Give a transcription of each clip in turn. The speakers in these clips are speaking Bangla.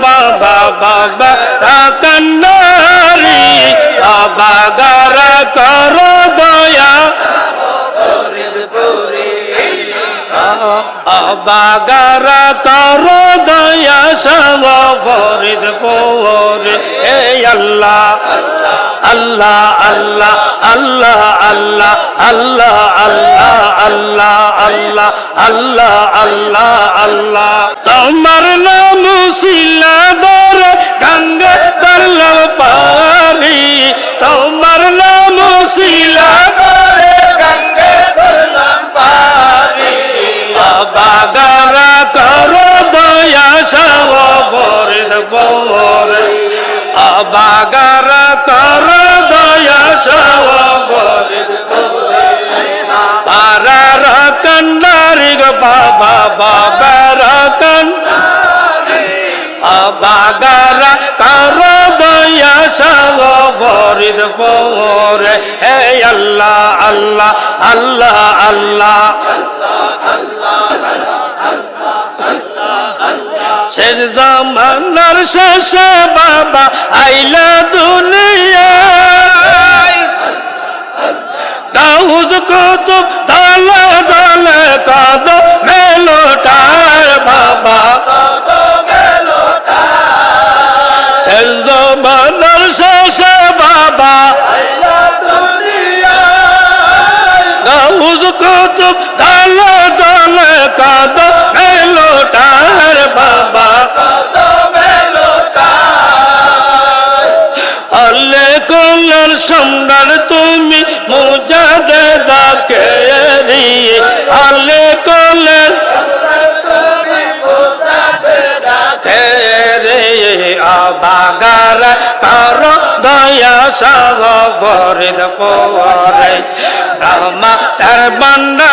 বাবা বাবা কান্নারি অবাগার করো দয়া অবাগার করো দয়া সব ফরিদ পোরে এ আল্লাহ আল্লাহ আল্লাহ আল্লাহ আল্লাহ আল্লাহ আল্লাহ আল্লাহ আল্লাহ আল্লাহ আল্লাহ আল্লাহ তোমার নাম শিলা দর গঙ্গা করল পারি তোমার নাম শিলা দরে গঙ্গা করলাম পারি বাগারা করো দয়া সব ফরিদ পোরে বাগারা করো দয়া সব ফরিদ পারার কন্ডারি গো বাবা বাগারা করো দয়া সব ফরিদ পোরে হে আল্লাহ আল্লাহ আল্লাহ আল্লাহ, শেষ জামানার শেষ বাবা আইলা দুনিয়া গাউজ কুতুব দালা দালা কাদ দালা দালা কাদ মেলোটার বাবা। আল্লে কল্যাণ সম্রাট তুমি মুজাদে দাকে আল্লে কল্যাণ রে আবাগার কর দয়া সব ফরিদ পরে রামা তার বন্ডারে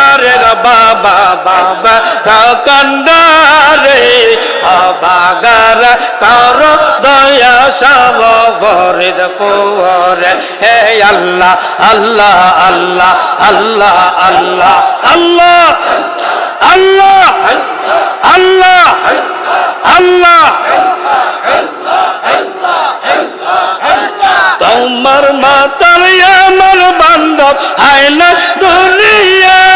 তোমার মাতার আমার বান্ধব হাইলা দুনিয়া।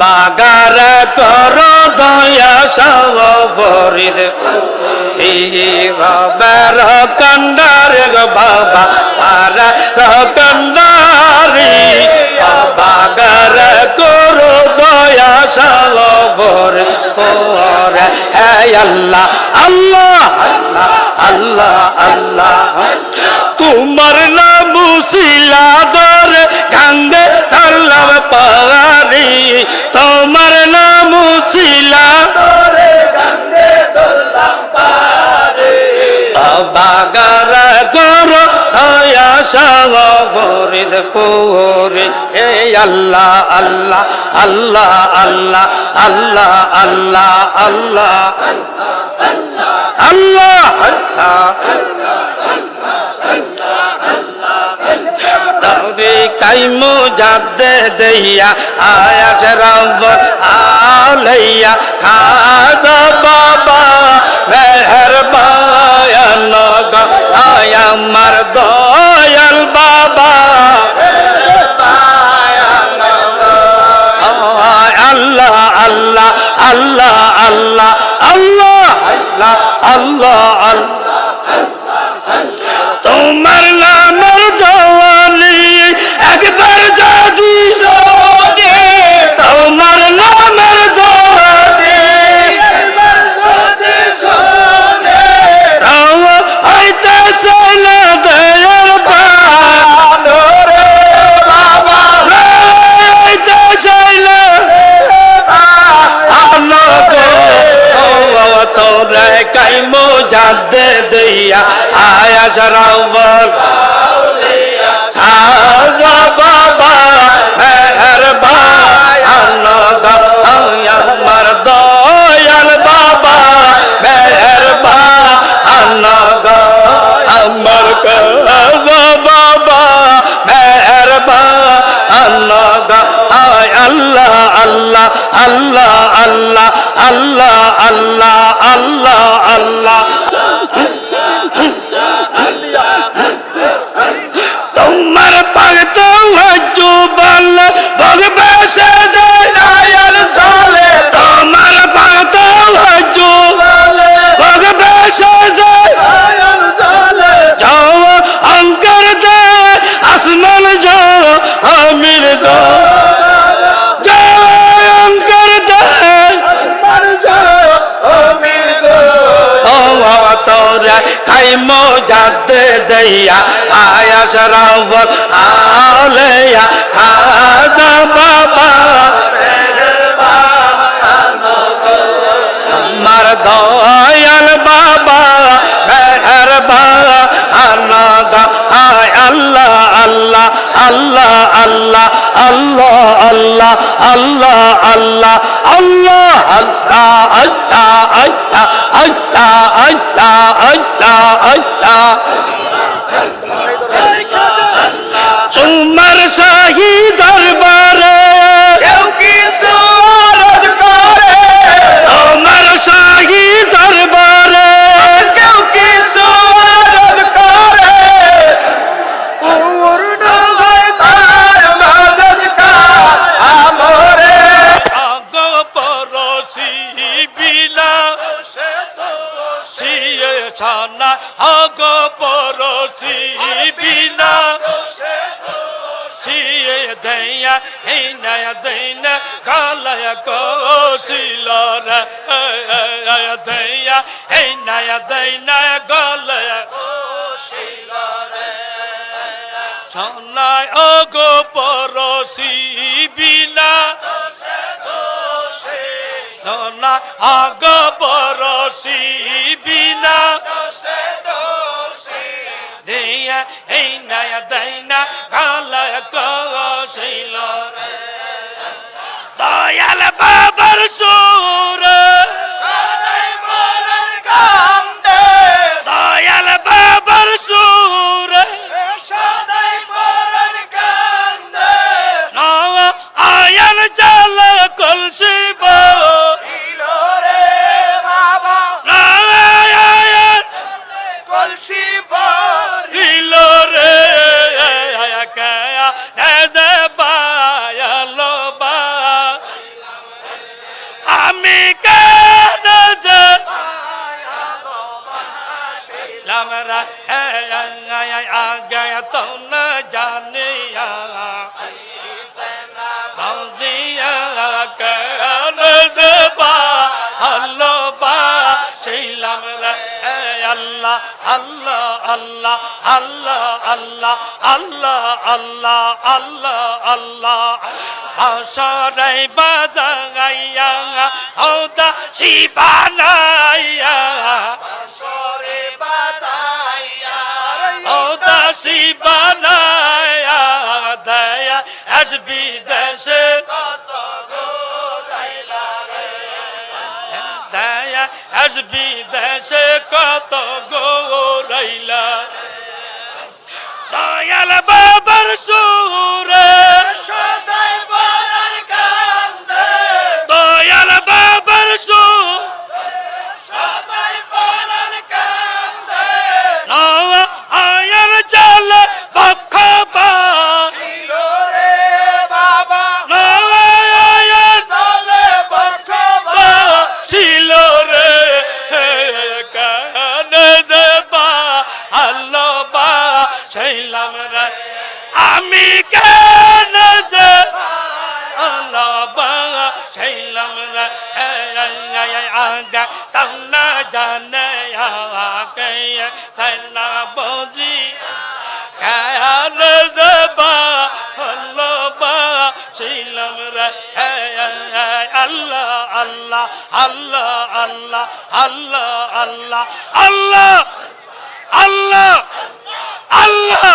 বাগার কর দয়া সব ফরিদ বাবার কন্ডারে বাবা, আর কন্ডারি বাগার করো দয়া সব ফরিদ ফর হে আল্লাহ আল্লাহ আল্লাহ আল্লাহ। তোমার নাম শিলা দরে গাঙ্গে তাল্লাম পারি তোমার নাম শিলা বাগার কর দয়া সব ফরিদ পুরে হে আল্লাহ আল্লাহ আল্লাহ আল্লাহ আল্লাহ আল্লাহ আল্লাহ আল্লাহ আল্লাহ তবে কাইমু যাদে দেইয়া আয়াস রব আলাইয়া খাজা বাবা মেহর বায়ান আমার দয়াল বাবা আল্লাহ আল্লাহ আল্লাহ আল্লাহ আল্লাহ আল্লাহ আল্লাহ আল্লাহ তোমার নামের জওয়ানি একবার যদি শোনে তোমার নামের জওয়ানি একবার যদি শোনে তাও হইতে সেনা দেয়ার বানো রে বাবা হইতে সেনা আনো গো যারা উমর। খাজা বাবা মেহরবান আমার দয়াল বাবা মেহরবান আমার খাজা বাবা মেহরবান আল্লাহ আল্লাহ আল্লাহ আল্লাহ আল্লাহ আল্লাহ আল্লাহ আয়াস রাবল আলেয়া খাজা বাবা আমার দয়াল বাবা আনাদা আয় আল্লাহ আল্লাহ আল্লাহ আল্লাহ আল্লাহ আল্লাহ আল্লাহ আল্লাহ আল্লাহ আল্লাহ আল্লাহ আল্লাহ আল্লাহ আল্লাহ আল্লাহ তোমার শাহী দরবারে মায়া দেয় না গলে। ছনায় অগো পরশি বিনা ছনা আগ আল্লাহ আল্লাহ আল্লাহ আল্লাহ আল্লাহ আল্লাহ আল্লাহ আল্লাহ আসরাই বাজাইয়া হৌদা শিবানাইয়া হৌদা শিবানাইয়া দয়া আসবি দেশে দয়া আসবি দেশে কত আমি কেন যে আল্লাহ বা রে আগা তাও না জানে আগে সাইলা বুঝি। কান দেবা আল্লাহ বা সেইলাম রে আল্লাহ আল্লাহ আল্লাহ আল্লাহ আল্লাহ আল্লাহ আল্লাহ আল্লাহ হাওয়া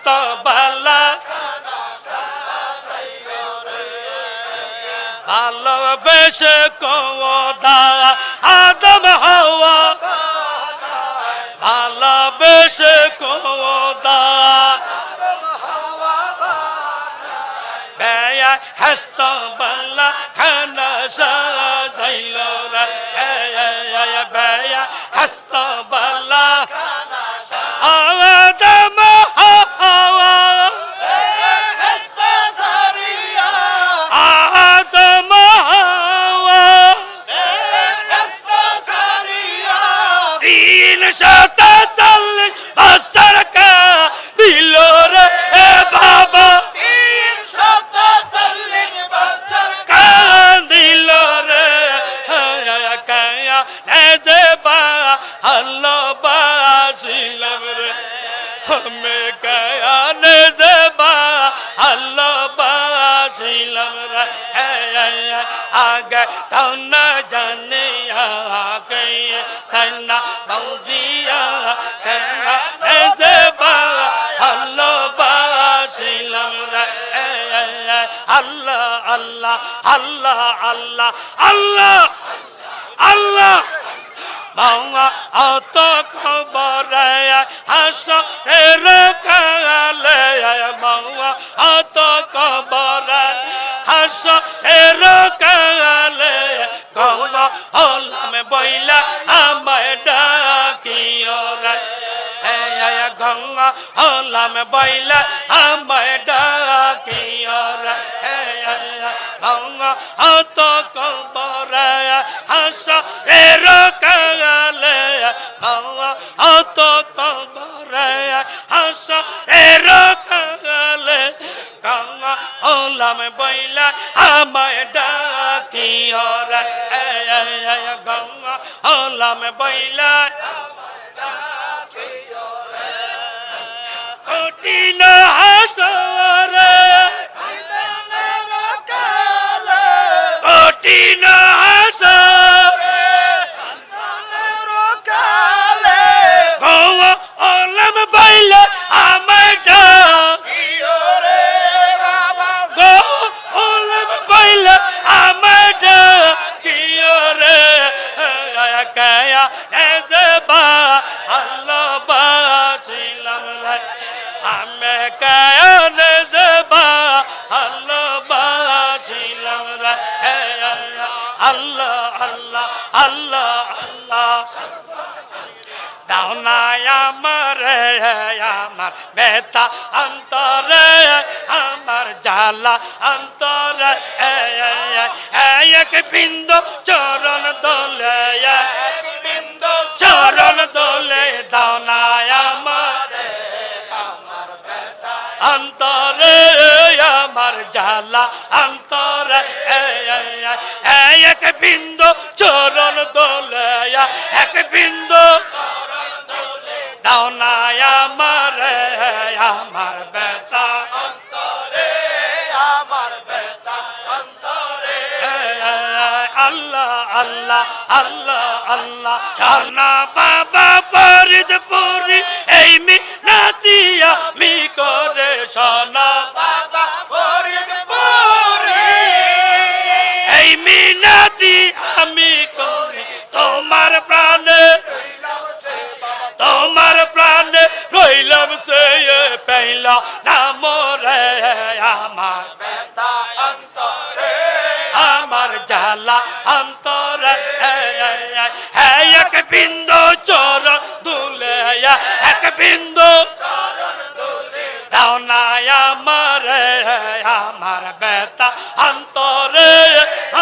पेश को आदम हवा भाला बेश को আল্লাহ আল্লাহ আল্লাহ আল্লাহ। গঙ্গা হলাম বইলা আমায় ডাকিও রে। ভাঙা হাত কবরে, হাসা, এর কালে। ভাঙা হাত কবরে, হাসা, এর কালে। কাঙা হলাম বইলা, আমায় ডাকি ওরে গঙ্গা বেতা অন্তরে, আমার জালা অন্তরে। এক বিন্দু চরণ দোলে চরণ দোলে দাওনায় আমার অন্তরে, আমার জালা অন্তরে। এক বিন্দু চরণ দোলে এক বিন্দু আমার বেতা অন্তরে, আমার বেতা অন্তরে। আল্লাহ আল্লাহ আল্লাহ আল্লাহ, ঝর্ণা বাবা ফরিদপুরি, এই মিনাতিয়া মি করে সোনা পেলা নাম রে আমার আমার জালা অন্তর এক বিন্দু চোর দুলে, এক বিন্দু দাওনায় আমার আমার বেতা অন্তরে,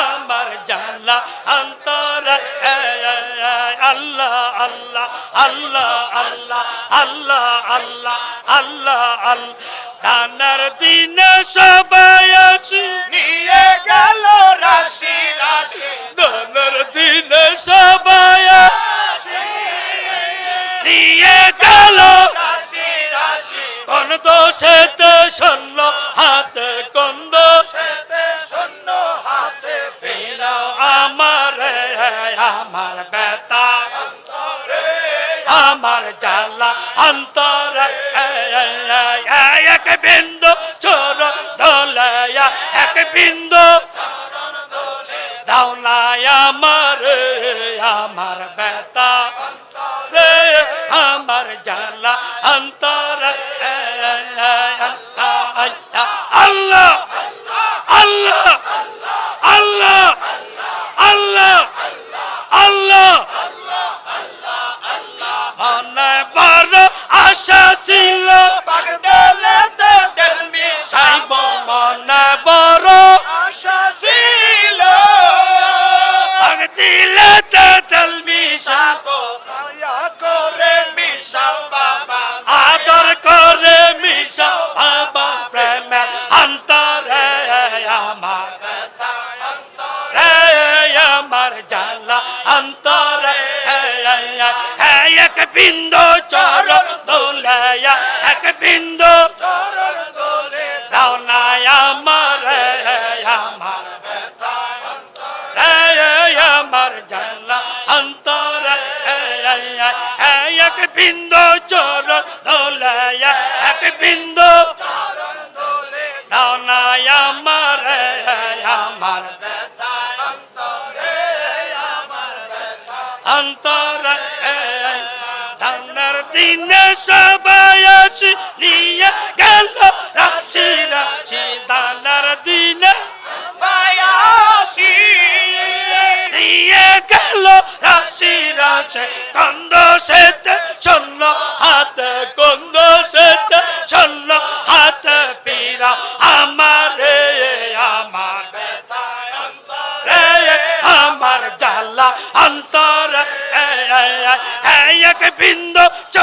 আমার জালা অন্তরে। কাল ডানার দিন সবাই আসি। নিয়ে গেল রাশি রাশি। ডানার দিন সবাই নিয়ে গেল রাশি রাশি। কোন দোষেতে শূন্য হাতে কন্দ আমার বেতা আমার জ্বালা অন্তর। এক বিন্দু চোর দলায়া এক বিন্দু দাও না আমার আমার বেতা আমার জানা অন্তর এক বিন্দু চোর দোলায়া এক বিন্দু দানায় আমার আমার অন্তর দানার দিনে সবাই নিয়ে সেতে শূন্য হাতে কুন্দ সেতে শূন্য হাত পীরা আমার রে আমার রে আমার জালা অন্তর এক বিন্দু চ